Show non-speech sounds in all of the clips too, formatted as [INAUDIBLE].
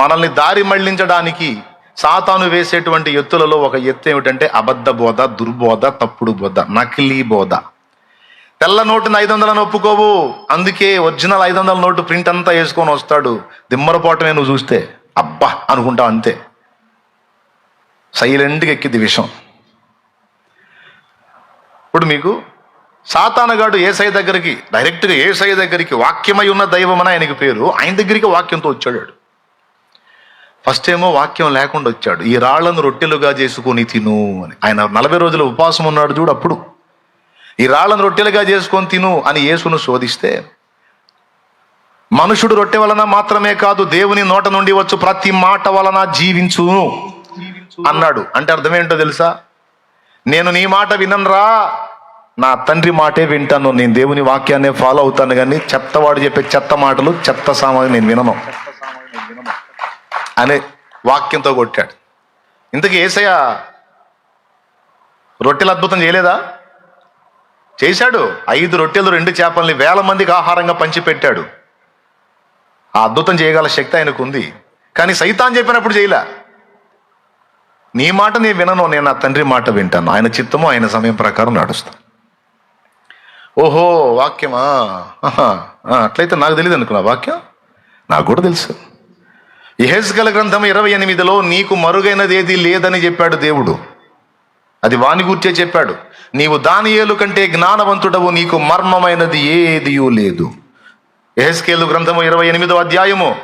మనల్ని దారి మళ్ళించడానికి సాతాను వేసేటువంటి ఎత్తులలో ఒక ఎత్తు ఏమిటంటే అబద్ధ బోధ దుర్బోధ తప్పుడు బోధ నకిలీ బోధ. తెల్ల నోటుని ఐదు వందలను ఒప్పుకోవు. అందుకే ఒరిజినల్ ఐదు వందల నోటు ప్రింట్ అంతా వేసుకొని వస్తాడు. దిమ్మరపోవటమే నువ్వు చూస్తే. అబ్బా! అనుకుంటావు అంతే. సైలెంట్గా ఎక్కింది విషయం ఇప్పుడు మీకు సాతానగాడు ఏసై దగ్గరికి డైరెక్ట్గా ఏసై దగ్గరికి వాక్యమై ఉన్న దైవం అని ఆయనకి పేరు. ఆయన దగ్గరికి వాక్యంతో వచ్చాడు ఫస్ట్ ఏమో వాక్యం లేకుండా వచ్చాడు. ఈ రాళ్ళను రొట్టెలుగా చేసుకొని తిను అని. ఆయన నలభై రోజుల ఉపవాసం ఉన్నాడు చూడు అప్పుడు. ఈ రాళ్ళను రొట్టెలుగా చేసుకొని తిను అని యేసును శోధిస్తే మనుషుడు రొట్టె వలన మాత్రమే కాదు దేవుని నోట నుండి వచ్చు ప్రతి మాట వలన జీవించును అన్నాడు. అంటే అర్థమేంటో తెలుసా? నేను నీ మాట వినన్రా నా తండ్రి మాటే వింటాను నేను దేవుని వాక్యాన్ని ఫాలో అవుతాను కానీ చెత్తవాడు చెప్పే చెత్త మాటలు చెత్త సామాగ్రి నేను వినను. అనే వాక్యంతో కొట్టాడు. ఇంతకీ ఏసయ్య రొట్టెలు అద్భుతం చేయలేదా? చేశాడు. ఐదు రొట్టెలు రెండు చేపల్ని వేల మందికి ఆహారంగా పంచిపెట్టాడు. ఆ అద్భుతం చేయగల శక్తి ఆయనకు ఉంది కానీ సైతాన్ చెప్పినప్పుడు చేయలే. నీ మాట నేను వినను నేను నా తండ్రి మాట వింటాను. ఆయన చిత్తము ఆయన సమయం ప్రకారం నడుస్తాను ఓహో వాక్యమా? అట్లయితే నాకు తెలియదు అనుకున్నా వాక్యం? నాకు కూడా తెలుసు. యహెస్కల గ్రంథం ఇరవై ఎనిమిదిలో నీకు మరుగైనది ఏది లేదని చెప్పాడు దేవుడు. అది వాని గుర్చే చెప్పాడు. నీవు దానియేలు కంటే జ్ఞానవంతుడవు నీకు మర్మమైనది ఏదియూ లేదు. ఎహెస్కేలు గ్రంథము ఇరవై ఎనిమిదో అధ్యాయము.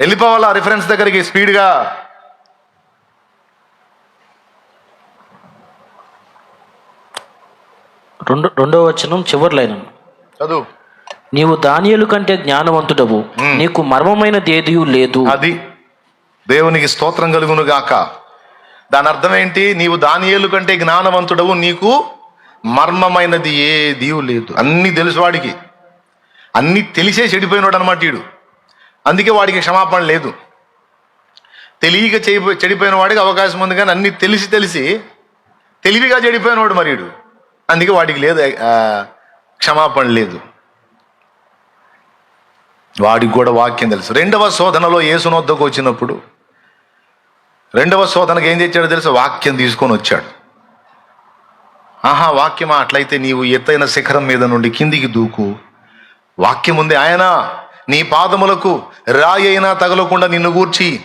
వెళ్ళిపోవాలా రిఫరెన్స్ దగ్గరికి స్పీడ్గా? రెండు రెండవ వచనం చివరి లైన్ చదువు. నీవు దానియలు కంటే జ్ఞానవంతుడవు. నీకు మర్మమైనది ఏదియూ లేదు. అది దేవునికి స్తోత్రం కలుగును గాక దాని అర్థం ఏంటి నీవు దానియేలు కంటే జ్ఞానవంతుడవు. నీకు మర్మమైనది ఏదీ లేదు. అన్ని తెలుసు వాడికి. అన్ని తెలిసే చెడిపోయినాడు అనమాట వీడు అందుకే వాడికి క్షమాపణ లేదు. తెలియక చెడిపో చెడిపోయిన వాడికి అవకాశం ఉంది కానీ అన్ని తెలిసి తెలిసి తెలివిగా చెడిపోయినవాడు మరి వీడు అందుకే వాడికి లేదు క్షమాపణ లేదు. వాడికి కూడా వాక్యం తెలుసు. రెండవ శోధనలో యేసునొద్దకు వచ్చినప్పుడు రెండవ శోధనకు ఏం తెచ్చాడో తెలుసు? వాక్యం తీసుకొని వచ్చాడు. ఆహా వాక్యమా? అట్లయితే నీవు ఎత్తైన శిఖరం మీద నుండి కిందికి దూకు. వాక్యం ఉంది ఆయన నీ పాదములకు రాయి అయినా తగలకుండా నిన్ను గూర్చి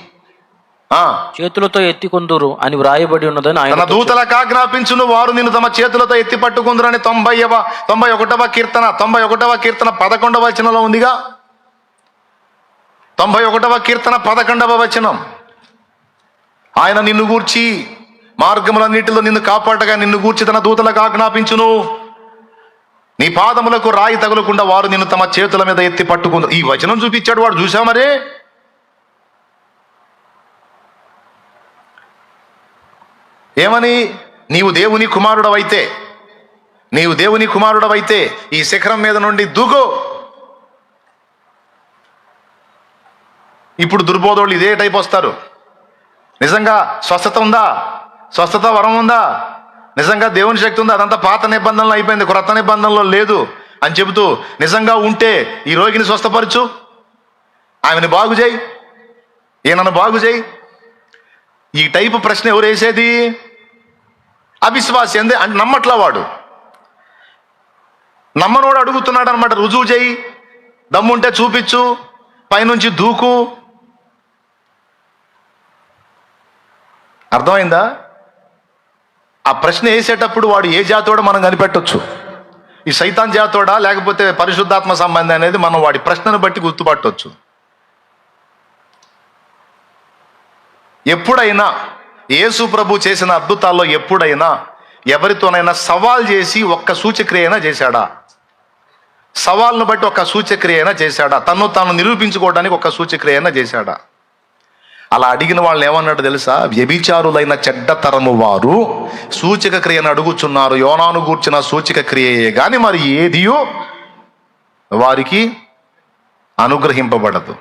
ఆ చేతులతో ఎత్తికొందురు అని వ్రాయబడి ఉన్నదని తన ఆయన దూతలకు ఆజ్ఞాపించును వారు నిన్ను తమ చేతులతో ఎత్తి పట్టుకుందరని తొంభైవ తొంభై ఒకటవ కీర్తన తొంభై ఒకటవ కీర్తన పదకొండవ వచనంలో ఉందిగా. తొంభై ఒకటవ కీర్తన పదకొండవ వచనం. ఆయన నిన్ను గూర్చి మార్గములన్నిటిలో నిన్ను కాపాడగా నిన్ను గూర్చి తన దూతలకు ఆజ్ఞాపించును. నీ పాదములకు రాయి తగులకుండా వారు నిన్ను తమ చేతుల మీద ఎత్తి పట్టుకుంది. ఈ వచనం చూపించాడు వాడు చూసా మరే? ఏమని? నీవు దేవుని కుమారుడవైతే నీవు దేవుని కుమారుడవైతే ఈ శిఖరం మీద నుండి దూకో. ఇప్పుడు దుర్బోధోళ్ళు ఇదే టైప్ వస్తారు. నిజంగా స్వస్థత ఉందా? స్వస్థత వరం ఉందా? నిజంగా దేవుని శక్తి ఉందా? అదంతా పాత నిబంధనలు అయిపోయింది క్రొత్త నిబంధనలో లేదు అని చెబుతూ నిజంగా ఉంటే ఈ రోగిని స్వస్థపరచు. ఆమెను బాగు చేయి. ఈయనను బాగు చేయి. ఈ టైపు ప్రశ్న ఎవరు వేసేది? అవిశ్వాసి ఎందు అంటే నమ్మట్లా వాడు. నమ్మనోడు అడుగుతున్నాడు అనమాట రుజువు చేయి. దమ్ముంటే చూపించు. పైనుంచి దూకు. అర్థమైందా? ఆ ప్రశ్న వేసేటప్పుడు వాడు ఏ జాతోడో మనం కనిపెట్టొచ్చు. ఈ సైతాన్ జాతోడా లేకపోతే పరిశుద్ధాత్మ సంబంధం అనేది మనం వాడి ప్రశ్నను బట్టి గుర్తుపట్టవచ్చు ఎప్పుడైనా యేసు ప్రభు చేసిన అద్భుతాల్లో ఎప్పుడైనా ఎవరితోనైనా సవాల్ చేసి ఒక్క సూచక్రియ అయినా చేశాడా? సవాల్ను బట్టి ఒక సూచక్రియ అయినా చేశాడా? తను తాను నిరూపించుకోవడానికి ఒక సూచక్రియ అయినా చేశాడా? అలా అడిగిన వాళ్ళు ఏమన్నాడు తెలుసా? వ్యభిచారులైన చెడ్డ తరము వారు సూచక క్రియను అడుగుచున్నారు. యోనాను గూర్చిన సూచక క్రియయే కానీ మరి ఏదియో వారికి అనుగ్రహింపబడదు.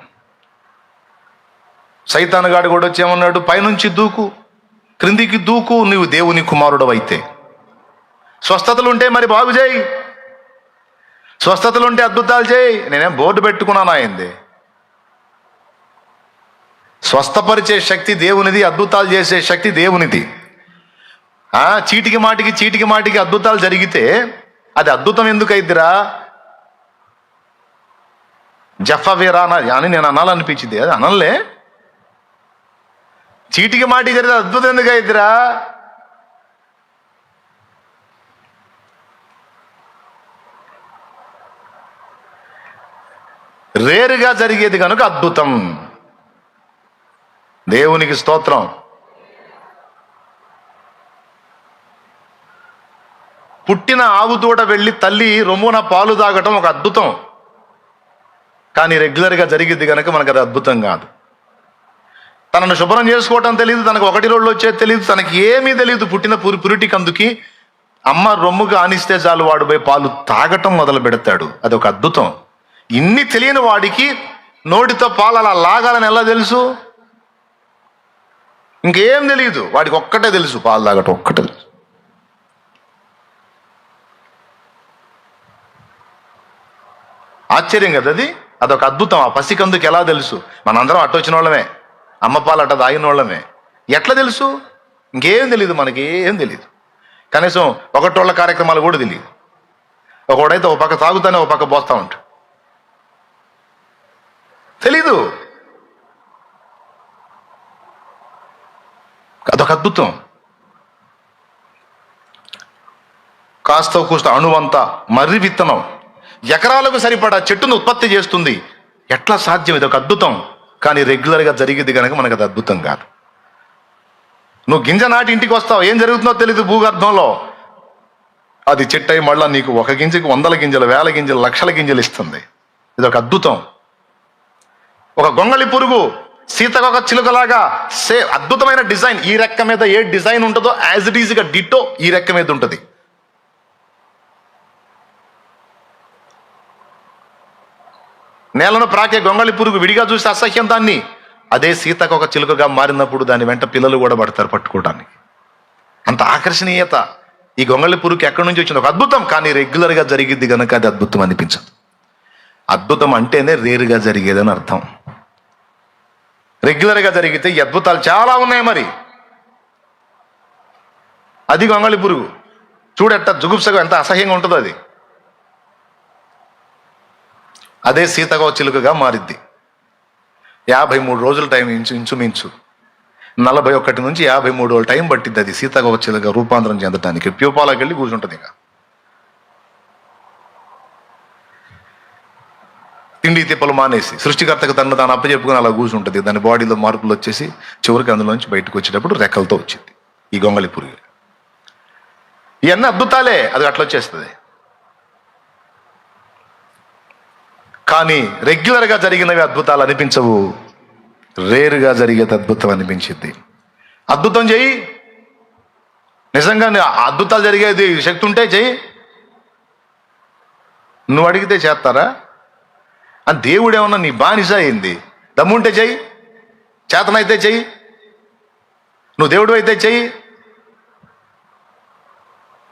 సైతానుగాడు కూడా వచ్చేమన్నాడు పైనుంచి దూకు క్రిందికి దూకు నువ్వు దేవుని కుమారుడు అయితే స్వస్థతలు ఉంటే మరి బాగు చేయి. స్వస్థతలుంటే అద్భుతాలు చేయి. నేనేం బోర్డు పెట్టుకున్నాను అయింది స్వస్థపరిచే శక్తి దేవునిది అద్భుతాలు చేసే శక్తి దేవునిది. చీటికి మాటికి చీటికి మాటికి అద్భుతాలు జరిగితే అది అద్భుతం ఎందుకైద్దిరా? జఫవేరా అన్నది అని నేను అనాలనిపించింది. అది అనలే. చీటికి మాటికి జరిగితే అద్భుతం ఎందుకు రేరుగా జరిగేది కనుక అద్భుతం. దేవునికి స్తోత్రం. పుట్టిన ఆవు దూడ వెళ్ళి తల్లి రొమ్మున పాలు తాగటం ఒక అద్భుతం. కానీ రెగ్యులర్గా జరిగిద్ది కనుక మనకు అది అద్భుతం కాదు. తనను శుభ్రం చేసుకోవటం తెలియదు తనకు ఒకటి రోజులు వచ్చేది తెలియదు తనకి ఏమీ తెలియదు పుట్టిన పురి పురిటికి అందుకి అమ్మ రొమ్ముగా ఆనిస్తే చాలు వాడు పోయి పాలు తాగటం మొదలు పెడతాడు. అది ఒక అద్భుతం. ఇన్ని తెలియని వాడికి నోటితో పాలు అలా లాగాలని ఎలా తెలుసు? ఇంకేం తెలియదు వాడికి ఒక్కటే తెలుసు పాలు తాగటం ఒక్కటే తెలుసు. ఆశ్చర్యం కదా అది? అదొక అద్భుతం. ఆ పసికందుకు ఎలా తెలుసు? మనందరం అట్ట వచ్చిన వాళ్ళమే. అమ్మ పాలు అట్ట తాగిన వాళ్ళమే. ఎట్లా తెలుసు? ఇంకేం తెలియదు మనకి ఏం తెలియదు కనీసం ఒకటోళ్ళ కార్యక్రమాలు కూడా తెలియదు ఒకడైతే ఒక పక్క తాగుతానే ఒక పక్క పోస్తా ఉంటాడు. తెలీదు. అదొక అద్భుతం. కాస్త కూస్త అణువంత మర్రి విత్తనం. ఎకరాలకు సరిపడా చెట్టును ఉత్పత్తి చేస్తుంది. ఎట్లా సాధ్యం? ఇది ఒక అద్భుతం. కానీ రెగ్యులర్గా జరిగేది కనుక మనకు అది అద్భుతం కాదు. నువ్వు గింజ నాటి ఇంటికి వస్తావు. ఏం జరుగుతుందో తెలియదు భూగర్భంలో. అది చెట్టు అయి మళ్ళీ నీకు ఒక గింజకి వందల గింజలు వేల గింజలు లక్షల గింజలు ఇస్తుంది. ఇది ఒక అద్భుతం. ఒక గొంగళి పురుగు సీతకొక చిలుకలాగా సే అద్భుతమైన డిజైన్. ఈ రెక్క మీద ఏ డిజైన్ ఉంటుందో యాజ్ ఇట్ ఈజ్గా డిట్టో ఈ రెక్క మీద ఉంటుంది. నేలను ప్రాకే గొంగళి పురుగు విడిగా చూసి అసహ్యం దాన్ని. అదే సీతకు ఒక చిలుకగా మారినప్పుడు దాని వెంట పిల్లలు కూడా పడతారు పట్టుకోవడానికి. అంత ఆకర్షణీయత ఈ గొంగళి పురుగుకి ఎక్కడి నుంచి వచ్చింది. ఒక అద్భుతం కానీ రెగ్యులర్గా జరిగిద్ది కనుక అది అద్భుతం అనిపించదు. అద్భుతం అంటేనే రేరుగా జరిగేదని అర్థం. రెగ్యులర్గా జరిగితే ఈ అద్భుతాలు చాలా ఉన్నాయి మరి. అది గొంగళి పురుగు. చూడెట్ట జుగుప్సగా ఎంత అసహ్యంగా ఉంటుందో అది. అదే సీతగో చిలుకగా మారిద్ది. యాభై మూడు రోజుల టైం ఇంచు ఇంచుమించు. నలభై ఒకటి నుంచి యాభై మూడు రోజుల టైం పట్టిద్ది అది. సీతగో చిలుక రూపాంతరం చెందటానికి. ప్యూపాలకు వెళ్ళి కూర్చుంటుంది ఇంకా. తిండి తిప్పలు మానేసి సృష్టికర్తకు తను తాను అప్పచెప్పుకుని అలా కూర్చుంటుంది దాని బాడీలో మార్పులు వచ్చేసి చివరికి అందులోంచి బయటకు వచ్చేటప్పుడు రెక్కలతో వచ్చింది. ఈ గొంగళి పురుగు. ఇవన్నీ అద్భుతాలే. అది అట్లా వచ్చేస్తుంది. కానీ రెగ్యులర్గా జరిగినవి అద్భుతాలు అనిపించవు. రేరుగా జరిగేది అద్భుతం అనిపించింది అద్భుతం చెయ్యి. నిజంగా అద్భుతాలు జరిగేది శక్తి ఉంటే చెయ్యి. నువ్వు అడిగితే చేస్తారా? ఆ దేవుడేమన్నా నీ బానిస అయింది? దమ్ముంటే చెయ్యి. చేతనైతే చెయ్యి. నువ్వు దేవుడు అయితే చెయ్యి.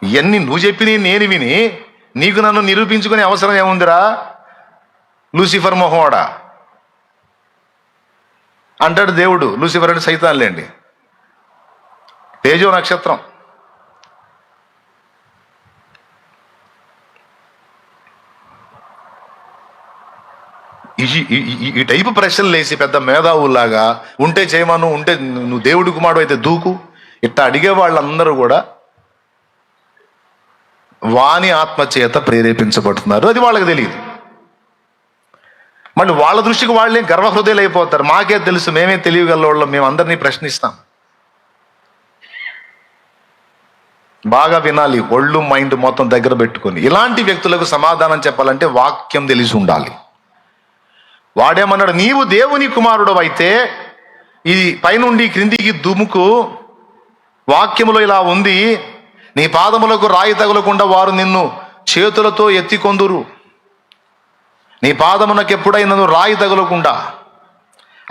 ఇవన్నీ నువ్వు చెప్పినవి నేను విని నీకు నన్ను నిరూపించుకునే అవసరం ఏముందిరా? లూసిఫర్ మొహోడా అంటాడు దేవుడు లూసిఫర్ అంటే సైతాన్లేండి. తేజో నక్షత్రం. ఈ ఈ- టైపు ప్రశ్నలు లేసి పెద్ద మేధావులాగా ఉంటే చేయమను ఉంటే నువ్వు దేవుడి కుమారుడు అయితే దూకు. ఇట్లా అడిగే వాళ్ళందరూ కూడా వాని ఆత్మ చేత ప్రేరేపించబడుతున్నారు. అది వాళ్ళకి తెలియదు. మళ్ళీ వాళ్ళ దృష్టికి వాళ్ళే గర్వహృదయలు అయిపోతారు మాకే తెలుసు మేమే తెలియగలవాళ్ళం మేము అందరినీ ప్రశ్నిస్తాం. బాగా వినాలి ఒళ్ళు మైండ్ మొత్తం దగ్గర పెట్టుకొని. ఇలాంటి వ్యక్తులకు సమాధానం చెప్పాలంటే వాక్యం తెలిసి ఉండాలి. వాడేమన్నాడు నీవు దేవుని కుమారుడు అయితే ఇది పైనుండి క్రిందికి దుముకు వాక్యములో ఇలా ఉంది నీ పాదములకు రాయి తగులకుండా వారు నిన్ను చేతులతో ఎత్తికొందురు. నీ పాదమునకు ఎప్పుడైనా రాయి తగులకుండా?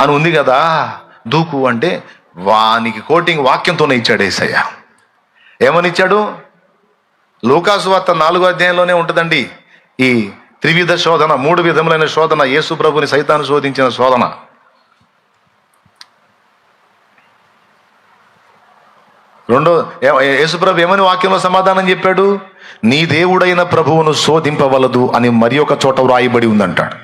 అని ఉంది కదా దూకు అంటే వానికి కోటింగ్ వాక్యంతోనే ఇచ్చాడు ఏసయ్య. ఏమని ఇచ్చాడు వార్త నాలుగో అధ్యాయంలోనే ఉంటుందండి. ఈ త్రివిధ శోధన మూడు విధములైన శోధన యేసు ప్రభుని సైతాను శోధించిన శోధన. రెండో యేసుప్రభు ఏమని వాక్యంలో సమాధానం చెప్పాడు? నీ దేవుడైన ప్రభువును శోధింపవలదు అని మరి ఒక చోట వ్రాయబడి ఉందంటాడు.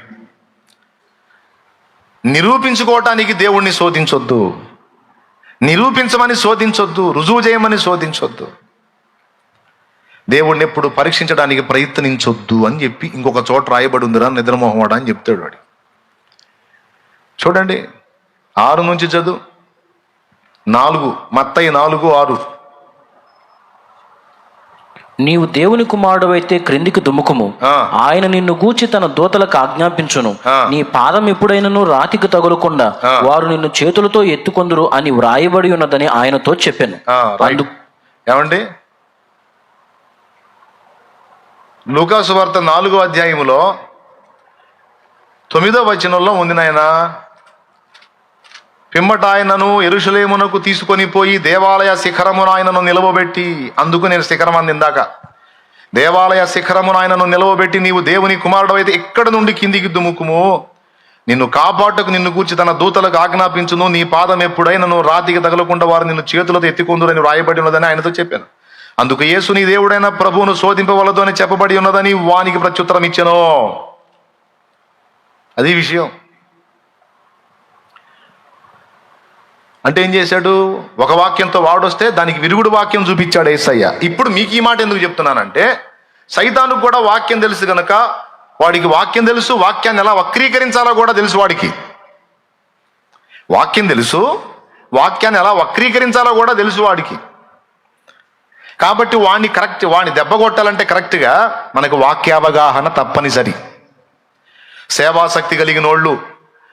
నిరూపించుకోవటానికి దేవుణ్ణి శోధించొద్దు. నిరూపించమని శోధించొద్దు. రుజువు చేయమని శోధించొద్దు. దేవుణ్ణి ఎప్పుడు పరీక్షించడానికి ప్రయత్నించొద్దు అని చెప్పి ఇంకొక చోట రాయబడి ఉందిరా నిద్రమోహమాడ అని చెప్తాడు వాడు చూడండి ఆరు నుంచి చదువు నాలుగు మత్తయి నాలుగు ఆరు నీవు దేవుని కుమారుడవైతే క్రిందికి దుముకుము. ఆయన నిన్ను గూర్చి తన దూతలకు ఆజ్ఞాపించును. నీ పాదం ఎప్పుడైనను రాతికి తగులకుండా. వారు నిన్ను చేతులతో ఎత్తుకొందురు అని వ్రాయబడి ఉన్నదని ఆయనతో చెప్పాను. ఏమండి లూకాసు వార్త నాలుగో అధ్యాయములో తొమ్మిదో వచనంలో ఉంది నాయన. పిమ్మట ఆయనను ఎరుషులేమునకు తీసుకొని పోయి దేవాలయ శిఖరమును ఆయనను నిలవబెట్టి అందుకు నేను శిఖరం అందిందాక దేవాలయ శిఖరమును ఆయనను నిలవబెట్టి నీవు దేవుని కుమారుడు అయితే ఎక్కడ నుండి కిందికి దుముకుము నిన్ను కాపాటకు నిన్ను కూర్చి తన దూతలకు ఆజ్ఞాపించును నీ పాదం ఎప్పుడైనను రాతికి తగలకుండా వారు నిన్ను చేతులతో ఎత్తికొందురని వ్రాయబడి ఉన్నదని ఆయనతో చెప్పాను. అందుకు యేసు నీ దేవుడైన ప్రభువును శోధింపవలదు అని చెప్పబడి ఉన్నదని వానికి ప్రత్యుత్తరం ఇచ్చను. అది విషయం. అంటే ఏం చేశాడు? ఒక వాక్యంతో వాడొస్తే దానికి విరుగుడు వాక్యం చూపించాడు ఏసయ్య. ఇప్పుడు మీకు ఈ మాట ఎందుకు చెప్తున్నానంటే సైతానికి కూడా వాక్యం తెలుసు కనుక వాడికి వాక్యం తెలుసు వాక్యాన్ని ఎలా వక్రీకరించాలో కూడా తెలుసు వాడికి. వాక్యం తెలుసు వాక్యాన్ని ఎలా వక్రీకరించాలో కూడా తెలుసు వాడికి. కాబట్టి వాణ్ణి కరెక్ట్ వాడిని దెబ్బ కొట్టాలంటే కరెక్ట్గా మనకు వాక్యావగాహన తప్పనిసరి. సేవాశక్తి కలిగిన వాళ్ళు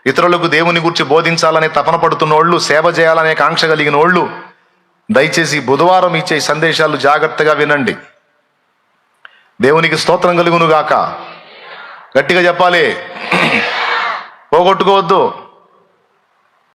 ఇతరులకు దేవుని గురించి బోధించాలనే తపన పడుతున్నోళ్ళు సేవ చేయాలనే కాంక్ష కలిగిన వాళ్ళు దయచేసి బుధవారం ఇచ్చే సందేశాలు జాగ్రత్తగా వినండి. దేవునికి స్తోత్రం కలుగునుగాక. గట్టిగా చెప్పాలి. [CLEARS THROAT] పోగొట్టుకోవద్దు.